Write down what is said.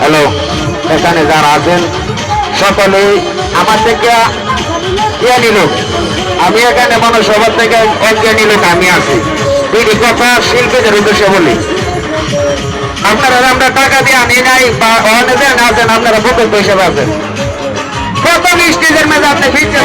Hello, এখানে যারা আছেন সকলে আমার থেকে ইয়ে নিল। আমি এখানে মানুষ সবার থেকে একজন নিল আমি আছি। দুইটি কথা শিল্পীদের উদ্দেশ্যে বলি। আপনারা আমরা টাকা দিয়ে আনি নাই বা অনেক আছেন, আপনারা বন্ধুত্ব হিসেবে আছেন। প্রথম স্টেজের মেঝে আপনি ফিরছেন